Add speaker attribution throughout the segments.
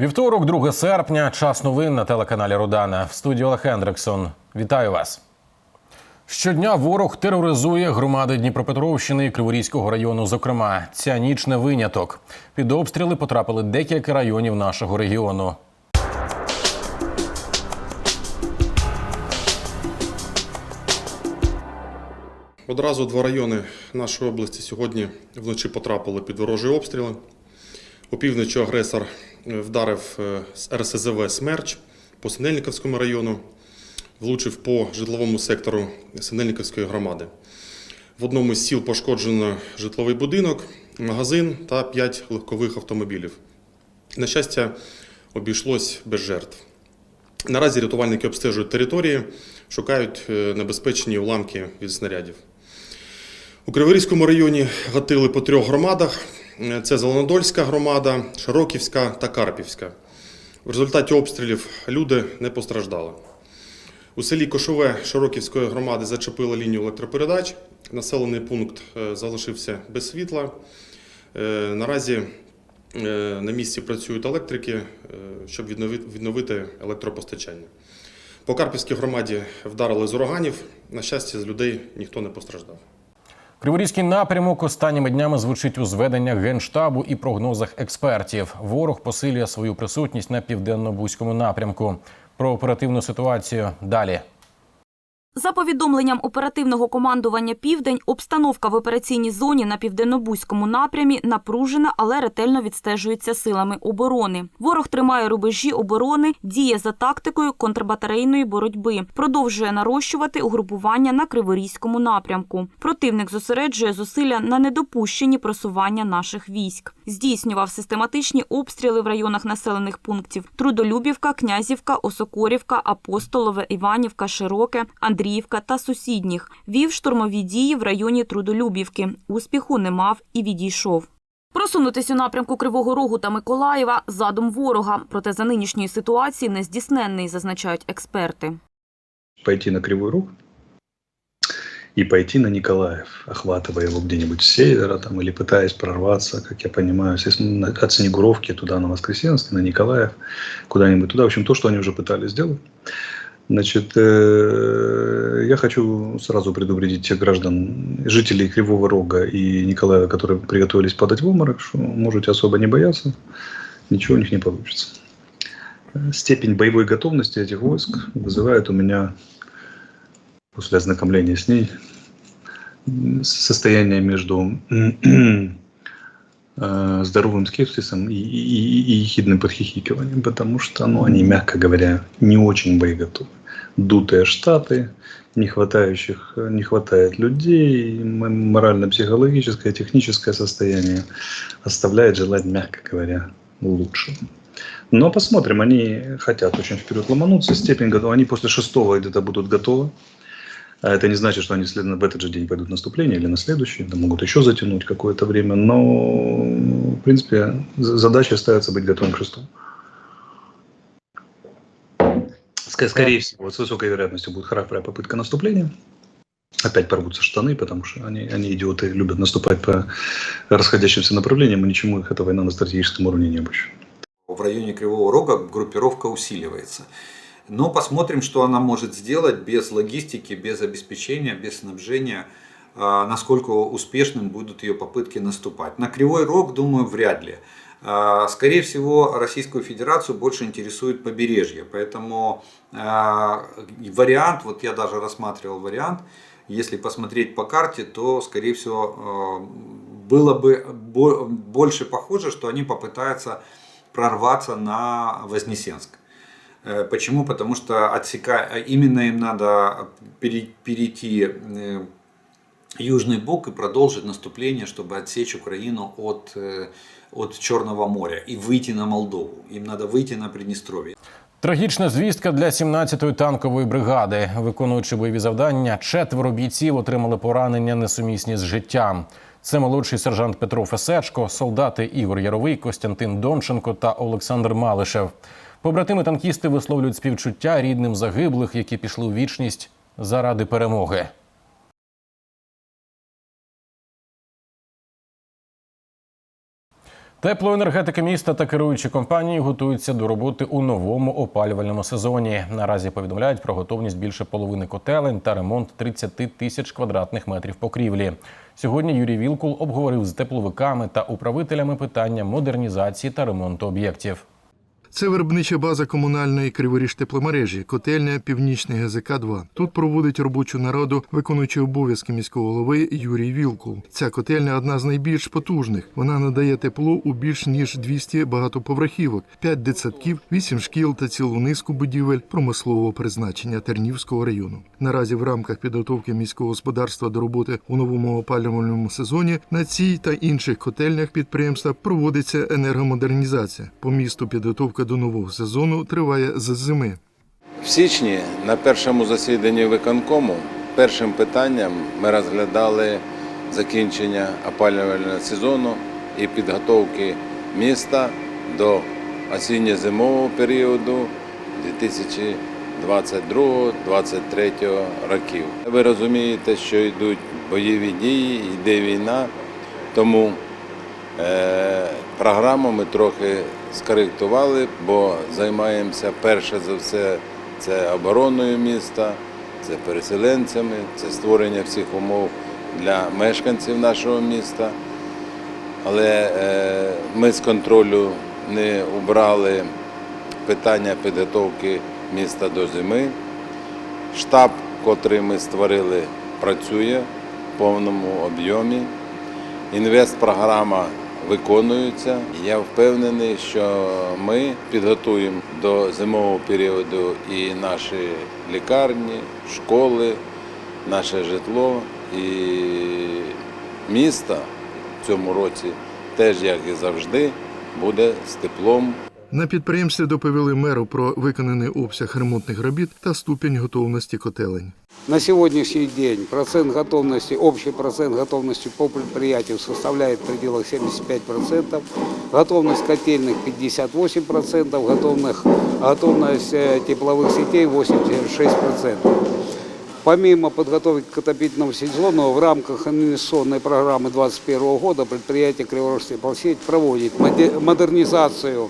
Speaker 1: Вівторок, 2 серпня, час новин на телеканалі Рудана. В студії Олег Хендриксон. Вітаю вас. Щодня ворог тероризує громади Дніпропетровщини і Криворізького району. Зокрема, ця ніч не виняток. Під обстріли потрапили декілька районів нашого регіону.
Speaker 2: Одразу два райони нашої області сьогодні вночі потрапили під ворожі обстріли. Опівночі агресор е, вдарив е, з РСЗВ Смерч по Синельниковському району, влучив по житловому сектору Синельниковської громади. В одному з сіл пошкоджено житловий будинок, магазин та 5 легкових автомобілів. На щастя, обійшлось без жертв. Наразі рятувальники обстежують території, шукають е, небезпечні уламки від снарядів. У Криворізькому районі гатили по трьох громадах: це Зеленодольська громада, Широківська та Карпівська. В результаті обстрілів люди не постраждали. У селі Кошове Широківської громади зачепили лінію електропередач. Населений пункт е, залишився без світла. Е, Наразі е, на місці працюють електрики, щоб відновити електропостачання. По Карпівській громаді вдарили з ураганів. На щастя, з людей ніхто не постраждав.
Speaker 1: Криворізький напрямок останніми днями звучить у зведеннях генштабу і прогнозах експертів. Ворог посилює свою присутність на південно-бузькому напрямку. Про оперативну ситуацію далі.
Speaker 3: За повідомленням оперативного командування Південь, обстановка в операційній зоні на південнобузькому напрямі напружена, але ретельно відстежується силами оборони. Ворог тримає рубежі оборони, діє за тактикою контрбатарейної боротьби, продовжує нарощувати угрупування на Криворізькому напрямку. Противник зосереджує зусилля на недопущенні просування наших військ. Здійснював систематичні обстріли в районах населених пунктів Трудолюбівка, Князівка, Осокорівка, Апостолове, Іванівка, Широке, Андріївка та сусідніх. Вів штурмові дії в районі Трудолюбівки. Успіху не мав і відійшов. Просунутись у напрямку Кривого Рогу та Миколаєва – задум ворога. Проте за нинішньої ситуації нездійсненний, зазначають експерти.
Speaker 4: пойти на Кривой Рог и пойти на Николаев, охватывая его где-нибудь с севера там, или пытаясь прорваться, как я понимаю, от Снегуровки туда на Воскресенск, на Николаев, куда-нибудь туда. В общем, то, что они уже пытались сделать. Значит, э, я хочу сразу предупредить тех граждан, жителей Кривого Рога и Николаева, которые приготовились падать в обморок, что можете особо не бояться, ничего у них не получится. Степень боевой готовности этих войск вызывает у меня после ознакомления с ней состояние между э, здоровым скепсисом и, и- и ехидным подхихикиванием, потому что ну, они, мягко говоря, не очень боеготовы. Дутые штаты, не, хватающих, не хватает людей, морально-психологическое, техническое состояние оставляет желать, мягко говоря, лучшего. Но посмотрим, они хотят очень вперед ломануться, степень готова. Они после шестого где-то будут готовы. А это не значит, что они в этот же день пойдут в наступление или на следующий. Да, могут еще затянуть какое-то время. Но, в принципе, за- задача остается быть готовым к шестому. Скорее всего, с высокой вероятностью будет храбрая попытка наступления. Опять порвутся штаны, потому что они, они идиоты, любят наступать по расходящимся направлениям, и ничему их эта война на стратегическом уровне не обучит.
Speaker 5: В районе Кривого Рога группировка усиливается. Но посмотрим, что она может сделать без логистики, без обеспечения, без снабжения, а, насколько успешным будут ее попытки наступать. На Кривой Рог, думаю, вряд ли. А, Скорее всего, Российскую Федерацию больше интересует побережье. Поэтому а, вариант, вот я даже рассматривал вариант, если посмотреть по карте, то, скорее всего, было бы бо- больше похоже, что они попытаются прорваться на Вознесенск. Э, Почему? Потому что отсека... именно им надо пере- перейти э, Южный Буг и продолжить наступление, чтобы отсечь Украину от, э, от Черного моря и выйти на Молдову. Им надо выйти на Приднестровье.
Speaker 1: Трагічна звістка для 17-ї танкової бригади. Виконуючи бойові завдання, четверо бійців отримали поранення несумісні з життям. Це молодший сержант Петро Фесечко, солдати Ігор Яровий, Костянтин Донченко та Олександр Малишев. Побратими танкісти висловлюють співчуття рідним загиблих, які пішли у вічність заради перемоги. Теплоенергетики міста та керуючі компанії готуються до роботи у новому опалювальному сезоні. Наразі повідомляють про готовність більше половини котелень та ремонт 30 тисяч квадратних метрів покрівлі. Сьогодні Юрій Вілкул обговорив з тепловиками та управителями питання модернізації та ремонту об'єктів.
Speaker 6: Це виробнича база комунальної криворіж тепломережі, котельня Північний ГЗК 2 Тут проводить робочу нараду виконуючий обов'язки міського голови Юрій Вілкул. Ця котельня одна з найбільш потужних. Вона надає тепло у більш ніж 200 багатоповерхівок, 5 дитсадків, 8 шкіл та цілу низку будівель промислового призначення Тернівського району. Наразі в рамках підготовки міського господарства до роботи у новому опалювальному сезоні на цій та інших котельнях підприємства проводиться енергомодернізація. По місту підготовка до нового сезону триває з зими.
Speaker 7: В січні на першому засіданні виконкому першим питанням ми розглядали закінчення опалювального сезону і підготовки міста до осінньо-зимового періоду 2022-2023 років. Ви розумієте, що йдуть бойові дії, йде війна, тому Е, Програму ми трохи скоректували, бо займаємося перше за все це обороною міста, це переселенцями, це створення всіх умов для мешканців нашого міста. Але е, ми з контролю не убрали питання підготовки міста до зими. Штаб, котрий ми створили, працює в повному об'ємі. Інвестпрограма виконується. Я впевнений, що ми підготуємо до зимового періоду і наші лікарні, школи, наше житло і міста в цьому році теж, як і завжди, буде з теплом.
Speaker 6: На підприємстві доповіли меру про виконаний обсяг ремонтних робіт та ступінь готовності котелень.
Speaker 8: На сегодняшний день процент готовности, общий процент готовности по предприятию составляет в пределах 75%, готовность котельных 58%, готовность, готовность э, тепловых сетей 86%. Помимо подготовки к отопительному сезону, в рамках инвестиционной программы 2021 года предприятие Криворожская теплосеть проводит моде- модернизацию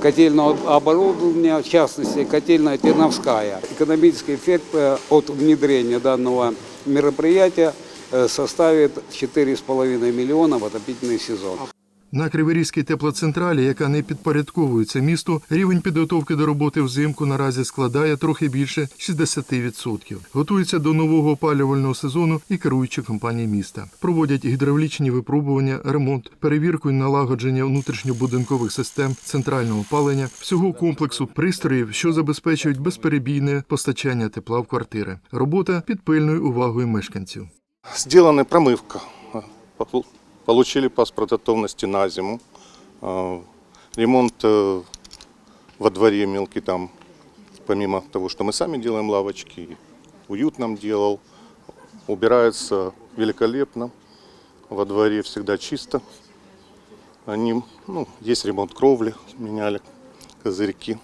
Speaker 8: котельного оборудования, в частности, котельная Терновская. Экономический эффект э, от внедрения данного мероприятия э, составит 4,5 миллиона в отопительный сезон.
Speaker 6: На Криворізькій теплоцентралі, яка не підпорядковується місту, рівень підготовки до роботи взимку наразі складає трохи більше 60%. Готується до нового опалювального сезону і керуючі компанії міста. Проводять гідравлічні випробування, ремонт, перевірку і налагодження внутрішньобудинкових систем центрального опалення, всього комплексу пристроїв, що забезпечують безперебійне постачання тепла в квартири. Робота під пильною увагою мешканців.
Speaker 9: Сделана промывка. Получили паспорт готовности на зиму. А, Ремонт э, во дворе мелкий там, помимо того, что мы сами делаем лавочки, уют нам делал. Убирается великолепно. Во дворе всегда чисто. Они, ну, есть ремонт кровли, меняли козырьки.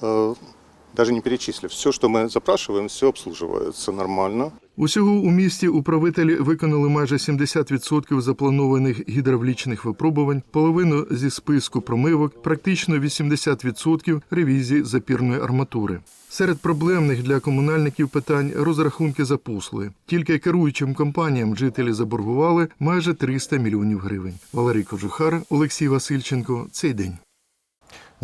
Speaker 9: Э, Даже не перечислив. Все, что мы запрашиваем, все обслуживается нормально.
Speaker 6: Усього у місті управителі виконали майже 70% запланованих гідравлічних випробувань, половину зі списку промивок, практично 80% ревізії запірної арматури. Серед проблемних для комунальників питань розрахунки за послуги. Тільки керуючим компаніям жителі заборгували майже 300 мільйонів гривень. Валерій Кожухар, Олексій Васильченко. Цей день.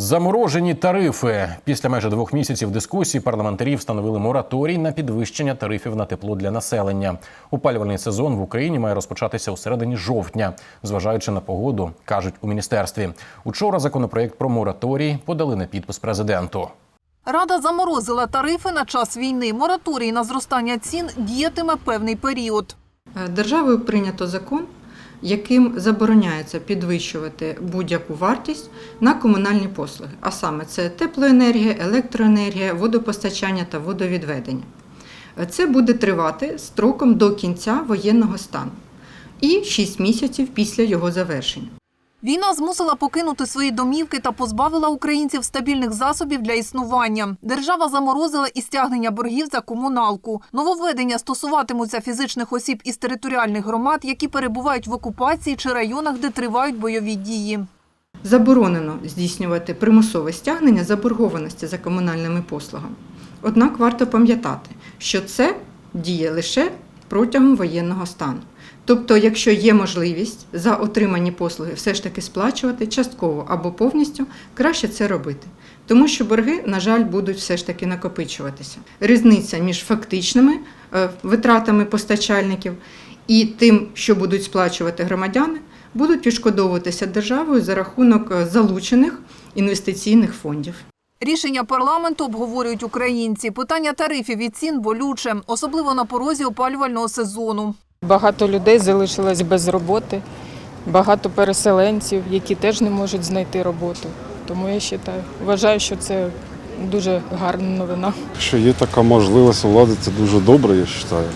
Speaker 1: Заморожені тарифи. Після майже двох місяців дискусій парламентарі встановили мораторій на підвищення тарифів на тепло для населення. Опалювальний сезон в Україні має розпочатися у середині жовтня, зважаючи на погоду, кажуть у міністерстві. Учора законопроект про мораторій подали на підпис президенту.
Speaker 10: Рада заморозила тарифи на час війни. Мораторій на зростання цін діятиме певний період.
Speaker 11: Е, Державою прийнято закон, яким забороняється підвищувати будь-яку вартість на комунальні послуги, а саме це теплоенергія, електроенергія, водопостачання та водовідведення. Це буде тривати строком до кінця воєнного стану і 6 місяців після його завершення.
Speaker 10: Війна змусила покинути свої домівки та позбавила українців стабільних засобів для існування. Держава заморозила і стягнення боргів за комуналку. Нововведення стосуватимуться фізичних осіб із територіальних громад, які перебувають в окупації чи районах, де тривають бойові дії.
Speaker 11: Заборонено здійснювати примусове стягнення заборгованості за комунальними послугами. Однак варто пам'ятати, що це діє лише протягом воєнного стану. Тобто, якщо є можливість за отримані послуги все ж таки сплачувати частково або повністю, краще це робити. Тому що борги, на жаль, будуть все ж таки накопичуватися. Різниця між фактичними е, витратами постачальників і тим, що будуть сплачувати громадяни, будуть відшкодовуватися державою за рахунок е, залучених інвестиційних фондів.
Speaker 10: Рішення парламенту обговорюють українці. Питання тарифів і цін болюче, особливо на порозі опалювального сезону.
Speaker 12: Багато людей залишилось без роботи, багато переселенців, які теж не можуть знайти роботу. Тому я вважаю, вважаю, що це дуже гарна новина.
Speaker 13: Що є така можливість у влади, це дуже добре, я вважаю.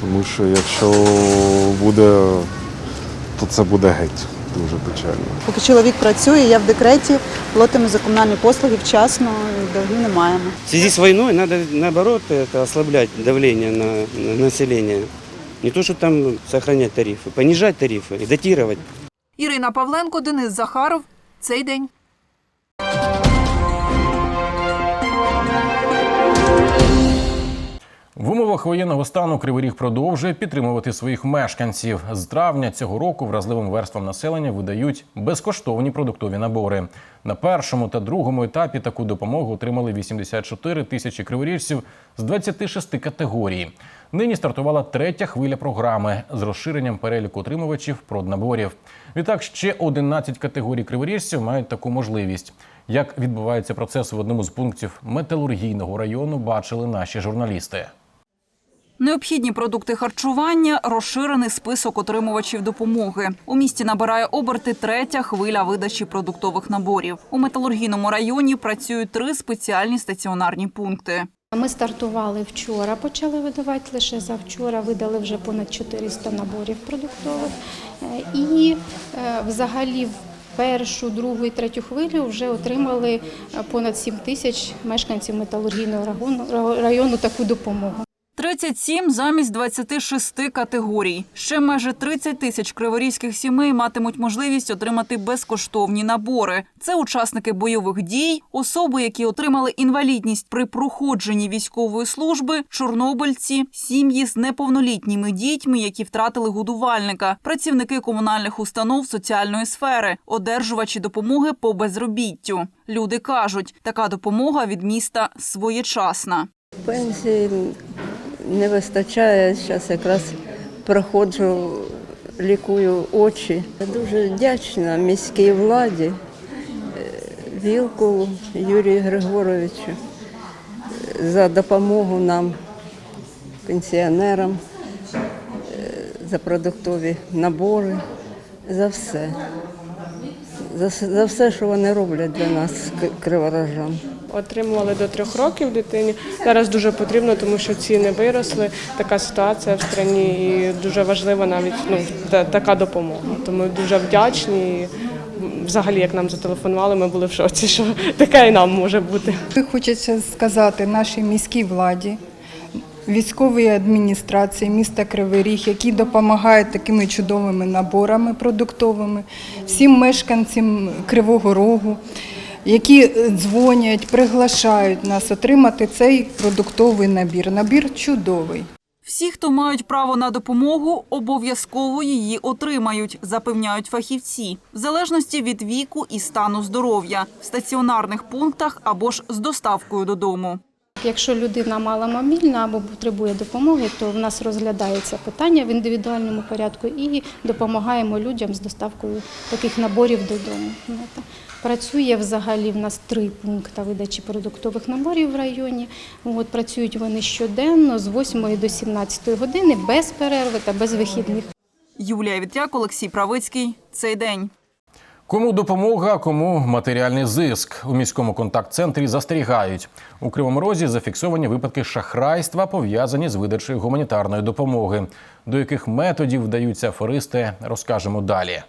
Speaker 13: Тому що якщо буде, то це буде геть дуже печально.
Speaker 14: Поки чоловік працює, я в декреті, платимо за комунальні послуги вчасно, і не маємо.
Speaker 15: В связи с войной надо, наоборот, это ослаблять давление на, на население. Не то, что там сохранять тарифы, понижать тарифы и датировать.
Speaker 10: Ірина Павленко, Денис Захаров. Цей день.
Speaker 1: В умовах воєнного стану Кривий Ріг продовжує підтримувати своїх мешканців. З травня цього року вразливим верствам населення видають безкоштовні продуктові набори. На першому та другому етапі таку допомогу отримали 84 тисячі криворіжців з 26 категорій. Нині стартувала третя хвиля програми з розширенням переліку отримувачів проднаборів. Відтак ще 11 категорій криворіжців мають таку можливість. Як відбувається процес в одному з пунктів металургійного району, бачили наші журналісти.
Speaker 16: Необхідні продукти харчування, розширений список отримувачів допомоги. У місті набирає оберти третя хвиля видачі продуктових наборів. У металургійному районі працюють три спеціальні стаціонарні пункти.
Speaker 17: Ми стартували вчора, почали видавати лише завчора, видали вже понад 400 наборів продуктових. Е, І е, взагалі в першу, другу і третю хвилю вже отримали е, понад 7 тисяч мешканців металургійного району- району таку допомогу.
Speaker 16: 37 замість 26 категорій. Ще майже 30 тисяч криворізьких сімей матимуть можливість отримати безкоштовні набори. Це учасники бойових дій, особи, які отримали інвалідність при проходженні військової служби, чорнобильці, сім'ї з неповнолітніми дітьми, які втратили годувальника, працівники комунальних установ соціальної сфери, одержувачі допомоги по безробіттю. Люди кажуть, така допомога від міста своєчасна.
Speaker 18: Пенсії не вистачає. Зараз якраз проходжу, лікую очі. Я дуже вдячна міській владі, е, Вілку Юрію Григоровичу е, за допомогу нам, пенсіонерам, е, за продуктові набори, за все. За, за все, що вони роблять для нас, криворожан.
Speaker 19: Отримували до трьох років дитині. Зараз дуже потрібно, тому що ціни виросли. Така ситуація в країні і дуже важлива навіть ну, така допомога. Тому дуже вдячні. Взагалі, як нам зателефонували, ми були в шоці, що таке і нам може бути.
Speaker 20: Хочеться сказати нашій міській владі, військовій адміністрації міста Кривий Ріг, які допомагають такими чудовими наборами продуктовими, всім мешканцям Кривого Рогу, які е, дзвонять, приглашають нас отримати цей продуктовий набір. Набір чудовий.
Speaker 16: Всі, хто мають право на допомогу, обов'язково її отримають, запевняють фахівці, в залежності від віку і стану здоров'я, в стаціонарних пунктах або ж з доставкою додому.
Speaker 17: Якщо людина маломобільна або потребує допомоги, то в нас розглядається питання в індивідуальному порядку і допомагаємо людям з доставкою таких наборів додому. Працює взагалі в нас три пункти видачі продуктових наборів в районі. От, працюють вони щоденно з 8 до 17 години без перерви та без вихідних.
Speaker 16: Юлія Вітряк, Олексій Правицький. Цей день.
Speaker 1: Кому допомога, кому матеріальний зиск у міському контакт-центрі застерігають. У Кривому Розі зафіксовані випадки шахрайства, пов'язані з видачею гуманітарної допомоги. До яких методів вдаються аферисти, розкажемо далі.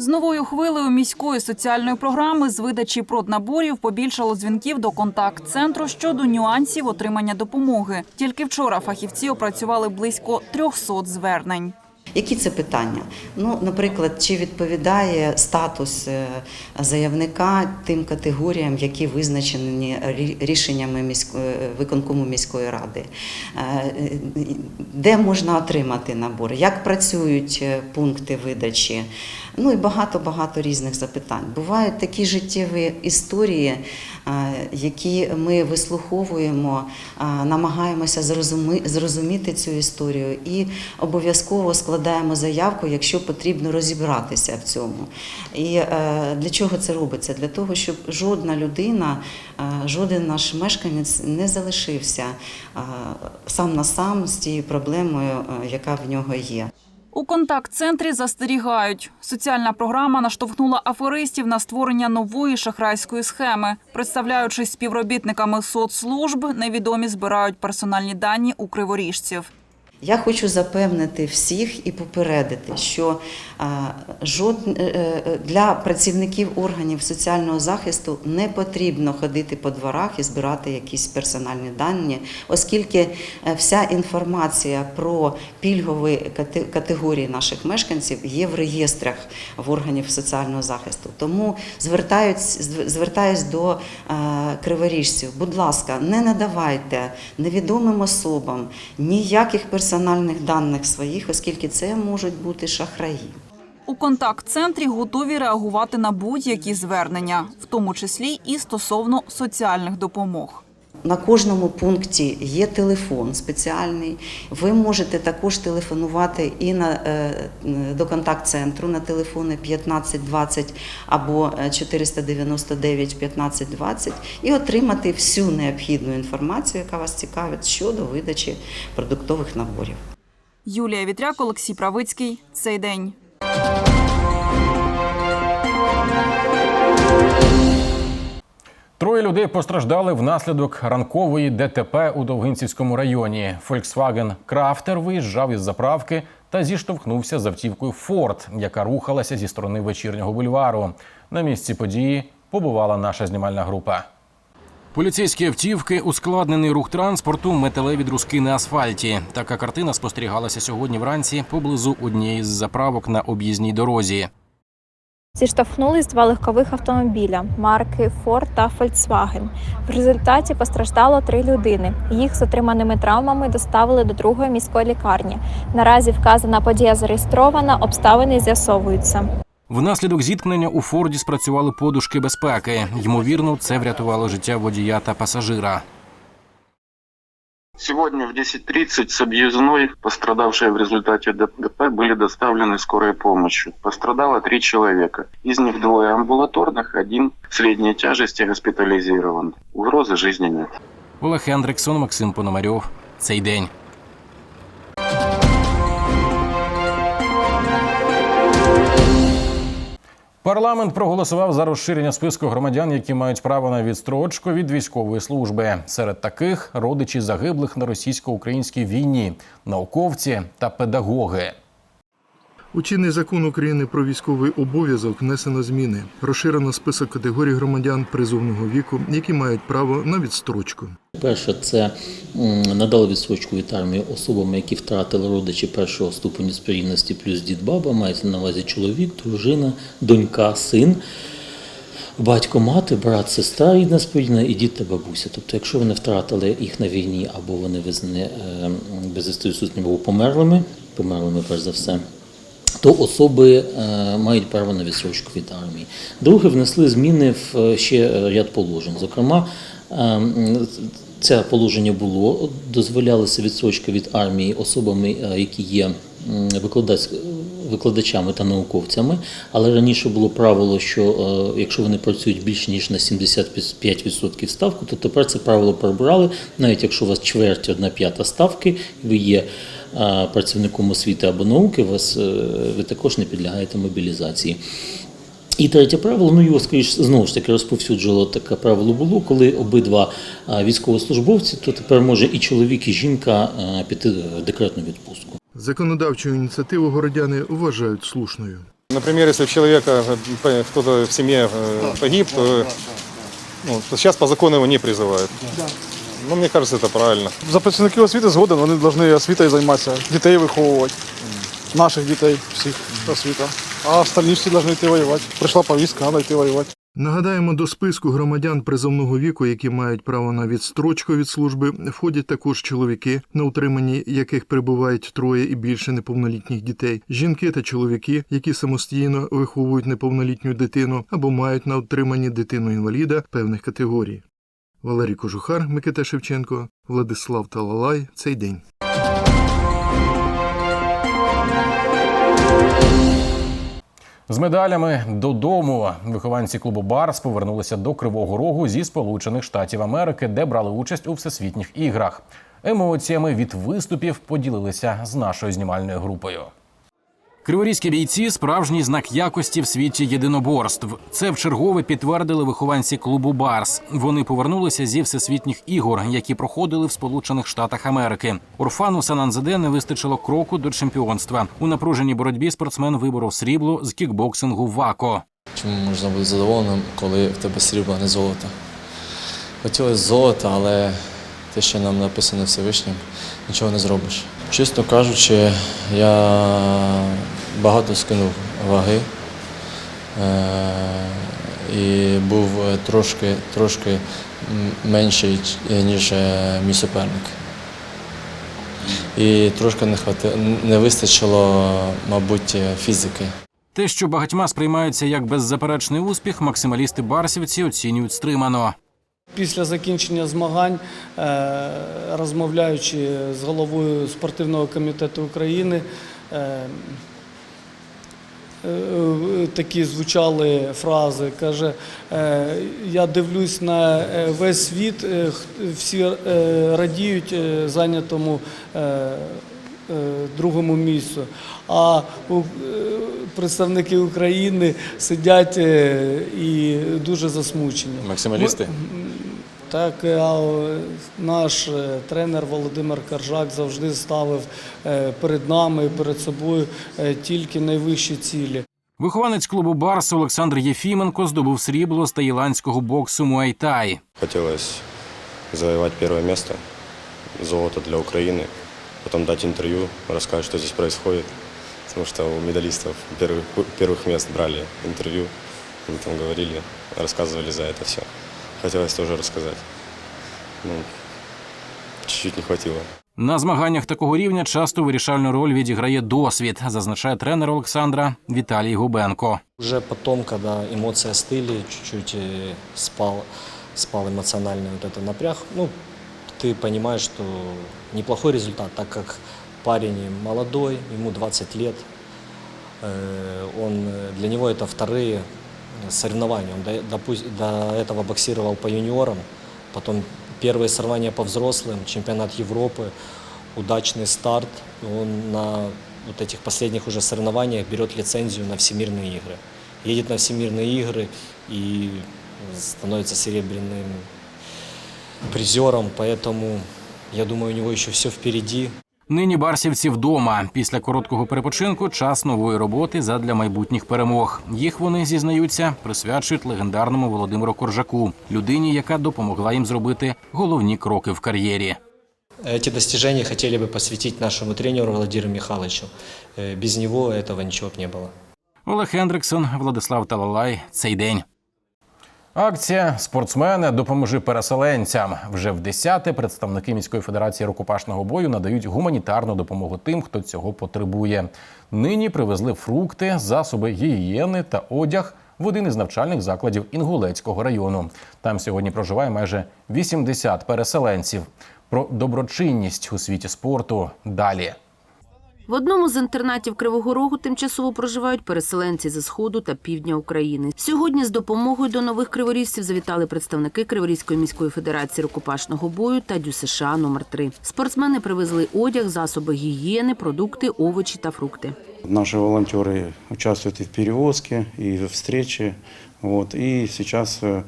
Speaker 16: З новою хвилею міської соціальної програми з видачі проднаборів побільшало дзвінків до контакт-центру щодо нюансів отримання допомоги. Тільки вчора фахівці опрацювали близько 300 звернень.
Speaker 21: Які це питання? Ну, наприклад, чи відповідає статус е, заявника тим категоріям, які визначені рішеннями міської виконкому міської ради? Е, Де можна отримати набори? Як працюють е, пункти видачі? Ну і багато багато різних запитань. Бувають такі життєві історії, е, які ми вислуховуємо, е, намагаємося зрозуміти цю історію і обов'язково складаємо заявку, якщо потрібно розібратися в цьому. І е, для чого це робиться? Для того, щоб жодна людина, жоден наш мешканець не залишився сам на сам з тією проблемою, яка в нього є.
Speaker 16: У контакт-центрі застерігають. Соціальна програма наштовхнула аферистів на створення нової шахрайської схеми. Представляючись співробітниками соцслужб, невідомі збирають персональні дані у криворіжців.
Speaker 21: Я хочу запевнити всіх і попередити, що для працівників органів соціального захисту не потрібно ходити по дворах і збирати якісь персональні дані, оскільки е, вся інформація про пільгові кате- категорії наших мешканців є в реєстрах в органів соціального захисту. Тому звертаюсь, звертаюсь до е, криворіжців. Будь ласка, не надавайте невідомим особам ніяких персональних даних своїх, оскільки це можуть бути шахраї.
Speaker 16: У контакт-центрі готові реагувати на будь-які звернення, в тому числі і стосовно соціальних допомог.
Speaker 21: На кожному пункті є телефон спеціальний. Ви можете також телефонувати і на, е, до контакт-центру на телефони 1520 або е, 499 1520 і отримати всю необхідну інформацію, яка вас цікавить щодо видачі продуктових наборів.
Speaker 16: Юлія Вітряк, Олексій Правицький. Цей день.
Speaker 1: Троє людей постраждали внаслідок ранкової ДТП у Довгинцівському районі. Volkswagen Крафтер виїжджав із заправки та зіштовхнувся з автівкою Форд, яка рухалася зі сторони вечірнього бульвару. На місці події побувала наша знімальна група. Поліцейські автівки, ускладнений рух транспорту, металеві друзки на асфальті. Така картина спостерігалася сьогодні вранці поблизу однієї з заправок на об'їзній дорозі.
Speaker 22: Зіштовхнулись два легкових автомобіля марки Ford та Volkswagen. В результаті постраждало три людини. Їх з отриманими травмами доставили до другої міської лікарні. Наразі вказана подія зареєстрована, обставини з'ясовуються.
Speaker 1: Внаслідок зіткнення у Форді спрацювали подушки безпеки. Ймовірно, це врятувало життя водія та пасажира.
Speaker 15: Сегодня в 10.30 с объездной, пострадавшие в результате ДТП, были доставлены скорой помощью. Пострадало три человека. Из них двое амбулаторных, один средней тяжести госпитализирован. Угрозы жизни нет.
Speaker 1: Олег Хендриксон, Максим Пономарьов. Цей день. Парламент проголосував за розширення списку громадян, які мають право на відстрочку від військової служби. Серед таких родичі загиблих на російсько-українській війні, науковці та педагоги.
Speaker 6: У чинний закон України про військовий обов'язок внесено зміни. Розширено список категорій громадян призовного віку, які мають право на відстрочку.
Speaker 23: Перше, це надали відстрочку від армії особам, які втратили родичі першого ступеню спорідності плюс дід баба, мається на увазі чоловік, дружина, донька, син. Батько, мати, брат, сестра рідна спорідна і дід та бабуся. Тобто, якщо вони втратили їх на війні або вони визнані е, безвісти відсутніми або померлими, померлими перш за все, то особи е, мають право на відсрочку від армії. Друге, внесли зміни в е, ще ряд положень. Зокрема, е, це положення було, дозволялася відсрочка від армії особами, е, які є викладачами та науковцями, але раніше було правило, що е, якщо вони працюють більше ніж на 75% ставку, то тепер це правило прибрали, навіть якщо у вас чверть, одна п'ята ставки, ви є е, працівником освіти або науки, вас, е, ви також не підлягаєте мобілізації. І третє правило, ну його скоріш знову ж таки розповсюджувало таке правило було, коли обидва військовослужбовці, то тепер може і чоловік, і жінка піти в декретну відпустку.
Speaker 6: Законодавчу ініціативу городяни вважають слушною.
Speaker 24: Например, если у человека э, кто-то в семье э, погиб, то, ну, то сейчас по закону его не призывают. Ну, мне кажется, это правильно.
Speaker 25: За працівників освіти згоден, вони повинні освітою займатися, дітей виховувати, наших дітей, всіх освіта. А остальні всі повинні йти воювати. Прийшла повістка, треба йти воювати.
Speaker 6: Нагадаємо, до списку громадян призовного віку, які мають право на відстрочку від служби, входять також чоловіки, на утриманні яких перебувають троє і більше неповнолітніх дітей, жінки та чоловіки, які самостійно виховують неповнолітню дитину або мають на утриманні дитину інваліда певних категорій. Валерій Кожухар, Микита Шевченко, Владислав Талалай. Цей день.
Speaker 1: З медалями додому вихованці клубу Барс повернулися до Кривого Рогу зі Сполучених Штатів Америки, де брали участь у всесвітніх іграх. Емоціями від виступів поділилися з нашою знімальною групою. Криворізькі бійці справжній знак якості в світі єдиноборств. Це вчергове підтвердили вихованці клубу Барс. Вони повернулися зі всесвітніх ігор, які проходили в Сполучених Штатах Америки. Орфану Сананзаде не вистачило кроку до чемпіонства. У напруженій боротьбі спортсмен виборов срібло з кікбоксингу ВАКО.
Speaker 26: Чому можна бути задоволеним, коли в тебе срібло, а не золото? Хотілося золота, але те, що нам написано Всевишнім, нічого не зробиш. Чесно кажучи, я багато скинув ваги е- і був трошки, трошки менший, ніж е, мій суперник. І трошки не, хвати... не вистачило, мабуть, фізики.
Speaker 1: Те, що багатьма сприймається як беззаперечний успіх, максималісти барсівці оцінюють стримано.
Speaker 27: Після закінчення змагань, е, розмовляючи з головою спортивного комітету України, е, е, такі звучали фрази. Каже, е, я дивлюсь на е, весь світ, е, всі е, радіють е, зайнятому е, е, другому місцю. А е, представники України сидять е, і дуже засмучені.
Speaker 26: Максималісти?
Speaker 27: Так, а е, наш е, тренер Володимир Каржак завжди ставив е, перед нами і перед собою е, тільки найвищі цілі.
Speaker 1: Вихованець клубу Барс Олександр Єфіменко здобув срібло з таїландського боксу Муайтай.
Speaker 28: Хотелось завоевать первое место, золото для Украины, потом дать интервью, рассказать, что здесь происходит, потому что у медалистов первых, первых мест брали интервью, они там говорили, рассказывали за это все. Хотелось тоже рассказать. Ну, чуть-чуть не хватило.
Speaker 1: На змаганнях такого рівня часто вирішальну роль відіграє досвід, зазначає тренер Олександра Віталій Губенко.
Speaker 26: Уже потом, когда эмоции остыли, чуть-чуть э, спал, спал эмоциональный вот этот напряг, ну, ты понимаешь, что неплохой результат, так как парень молодой, ему 20 лет, Э, он, э, для него это вторые соревнования. Он до, до этого боксировал по юниорам, потом первые соревнования по взрослым, чемпионат Европы, удачный старт. Он на вот этих последних уже соревнованиях берет лицензию на всемирные игры. Едет на всемирные игры и становится серебряным призером, поэтому я думаю, у него еще все впереди.
Speaker 1: Нині барсівці вдома. Після короткого перепочинку час нової роботи задля майбутніх перемог. Їх вони зізнаються, присвячують легендарному Володимиру Коржаку, людині, яка допомогла їм зробити головні кроки в кар'єрі.
Speaker 26: Эти достижения хотели бы посвятить нашему тренеру Владимиру Михайловичу. Э, Без него этого ничего бы не было.
Speaker 1: Олег Хендриксон, Владислав Талалай. Цей день. Акція Спортсмени допоможи переселенцям. Вже в десяте представники міської федерації рукопашного бою надають гуманітарну допомогу тим, хто цього потребує. Нині привезли фрукти, засоби гігієни та одяг в один із навчальних закладів Інгулецького району. Там сьогодні проживає майже 80 переселенців. Про доброчинність у світі спорту далі.
Speaker 29: В одному з інтернатів Кривого Рогу тимчасово проживають переселенці зі сходу та півдня України. Сьогодні з допомогою до нових криворізців завітали представники Криворізької міської федерації рукопашного бою та ДЮСШ США номер 3 Спортсмени привезли одяг, засоби гігієни, продукти, овочі та фрукти.
Speaker 30: Наши волонтеры участвуют и в перевозке, и в встрече. Вот. И сейчас, э,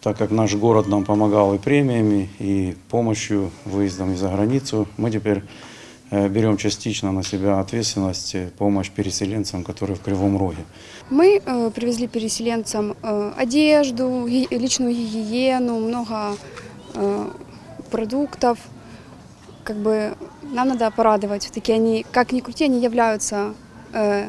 Speaker 30: так как наш город нам помогал и премиями, и помощью, выездом за границу, мы теперь э, берем частично на себя ответственность, э, помощь переселенцам, которые в Кривом Роге.
Speaker 31: Мы э, привезли переселенцам э, одежду, ги- личную гигиену, много э, продуктов. Как бы нам надо порадовать. Все-таки они, как ни крути, они являются э,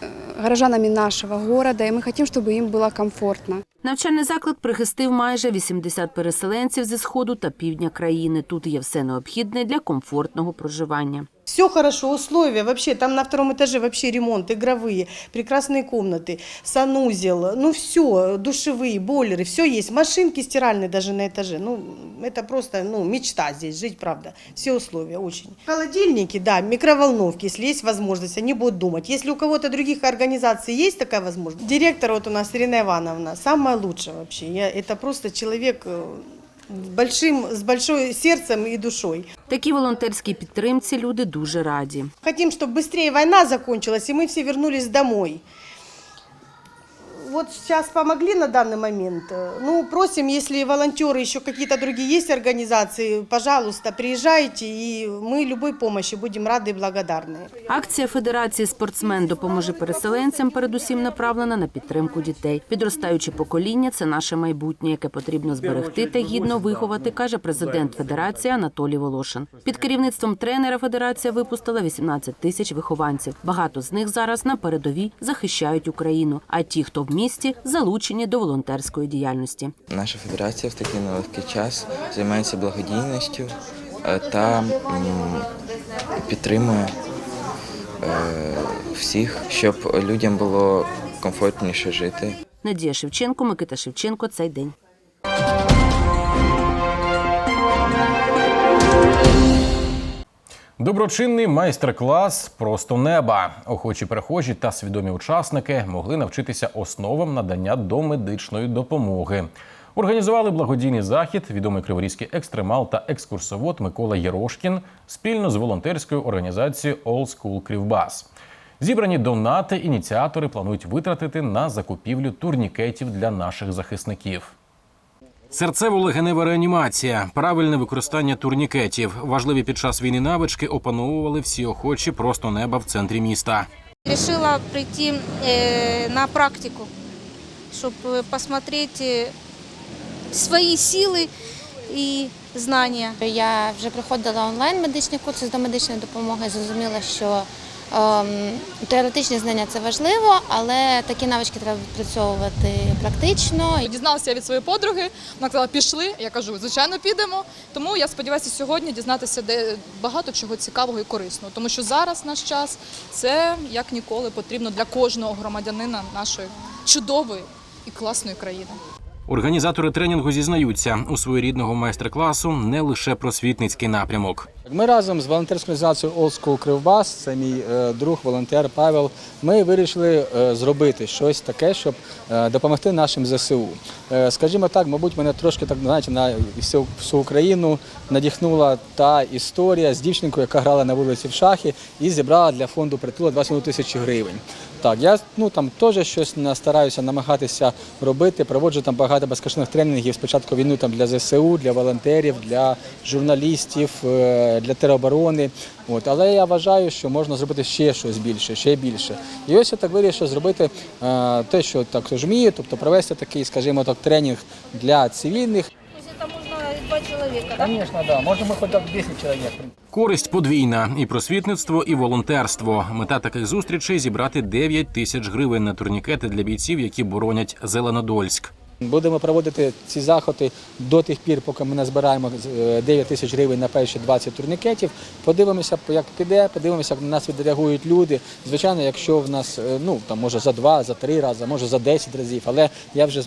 Speaker 31: э, горожанами нашего города, и мы хотим, чтобы им было комфортно.
Speaker 29: Навчальний заклад прихистив майже 80 переселенців зі сходу та півдня країни. Тут є все необхідне для комфортного проживання.
Speaker 14: Все хорошо, условия вообще, там на втором этаже вообще ремонт, игровые, прекрасные комнаты, санузел, ну все, душевые, бойлеры, все есть, машинки стиральные даже на этаже, ну это просто, ну мечта здесь жить, правда, все условия очень. Холодильники, да, микроволновки, если есть возможность, они будут думать. Если у кого-то других организаций есть такая возможность, директор вот у нас Ирина Ивановна, самая лучшая вообще, я, это просто человек э, большим, с большой сердцем и душой.
Speaker 29: Такій волонтерській підтримці люди дуже раді.
Speaker 14: Хотим, чтобы быстрее война закончилась, и мы все вернулись домой. Вот сейчас помогли на данный момент. Ну, просим, если волонтеры, еще какие-то другие есть организации, пожалуйста, приезжайте, и мы любой помощи будем рады и благодарны.
Speaker 29: Акція Федерації спортсмен допоможе переселенцям передусім направлена на підтримку дітей. Підростаюче покоління це наше майбутнє, яке потрібно зберегти та гідно виховати, каже президент Федерації Анатолій Волошин. Під керівництвом тренера Федерація випустила 18 тисяч вихованців. Багато з них зараз на передовій захищають Україну. А ті, хто в місті, залучені до волонтерської діяльності.
Speaker 32: Наша федерація в такий нелегкий час займається благодійністю е, та підтримує е, всіх, щоб людям було комфортніше жити.
Speaker 29: Надія Шевченко, Микита Шевченко. Цей день.
Speaker 1: Доброчинний майстер-клас просто неба. Охочі перехожі та свідомі учасники могли навчитися основам надання домедичної допомоги. Організували благодійний захід відомий криворізький екстремал та екскурсовод Микола Єрошкін спільно з волонтерською організацією All School Кривбас. Зібрані донати ініціатори планують витратити на закупівлю турнікетів для наших захисників. Серцево-легенева реанімація, правильне використання турнікетів. Важливі під час війни навички опановували всі охочі просто неба в центрі міста.
Speaker 33: Решила прийти э, на практику, чтобы посмотреть э, свои силы и знания.
Speaker 34: Я вже проходила онлайн медичні курси з домедичної допомоги. Зрозуміла, що ем, теоретичні знання це важливо, але такі навички треба відпрацьовувати практично.
Speaker 35: Дізналася я від своєї подруги. Вона казала, пішли. Я кажу, звичайно, підемо. Тому я сподіваюся сьогодні дізнатися де багато чого цікавого і корисного. Тому що зараз наш час це як ніколи потрібно для кожного громадянина нашої чудової і класної країни.
Speaker 1: Організатори тренінгу зізнаються у своєрідного майстер-класу не лише просвітницький напрямок.
Speaker 36: Ми разом з волонтерською організацією Old Кривбас, це мій е, друг, волонтер Павел. Ми вирішили е, зробити щось таке, щоб е, допомогти нашим ЗСУ. Скажімо так, мабуть, мене трошки так знаєте, на всю, всю Україну надихнула та історія з дівчинкою, яка грала на вулиці в шахи і зібрала для фонду притула 21 тисячі гривень. Так, я ну там теж щось стараюся намагатися робити. Проводжу там багато безкоштовних тренінгів. Спочатку війну там для ЗСУ, для волонтерів, для журналістів, е, для тероборони. От, але я вважаю, що можна зробити ще щось більше, ще більше. І ось я так вирішив зробити е, те, що так вмію, тобто провести такий, скажімо так, тренінг для цивільних.
Speaker 33: Два человека, да?
Speaker 36: Звісно, да. Можемо хоч так 10 чоловік.
Speaker 1: Користь подвійна і просвітництво, і волонтерство. Мета таких зустрічей зібрати 9 тисяч гривень на турнікети для бійців, які боронять Зеленодольськ.
Speaker 36: Будемо проводити ці заходи до тих пір, поки ми назбираємо е, 9 тисяч гривень на перші 20 турнікетів. Подивимося, як піде, подивимося, як на нас відреагують люди. Звичайно, якщо в нас е, ну там може за два, за три рази, може за 10 разів, але я вже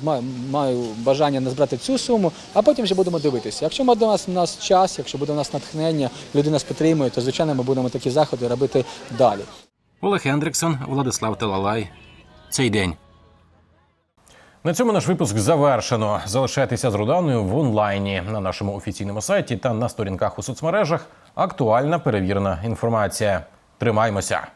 Speaker 36: маю бажання назбирати цю суму, а потім вже будемо дивитися. Якщо буде у нас у нас час, якщо буде у нас натхнення, люди нас підтримують, то звичайно ми будемо такі заходи робити далі.
Speaker 1: Олег Хендриксон, Владислав Талалай. Цей день. На цьому наш випуск завершено. Залишайтеся з Руданою в онлайні на нашому офіційному сайті та на сторінках у соцмережах. Актуальна перевірена інформація. Тримаймося.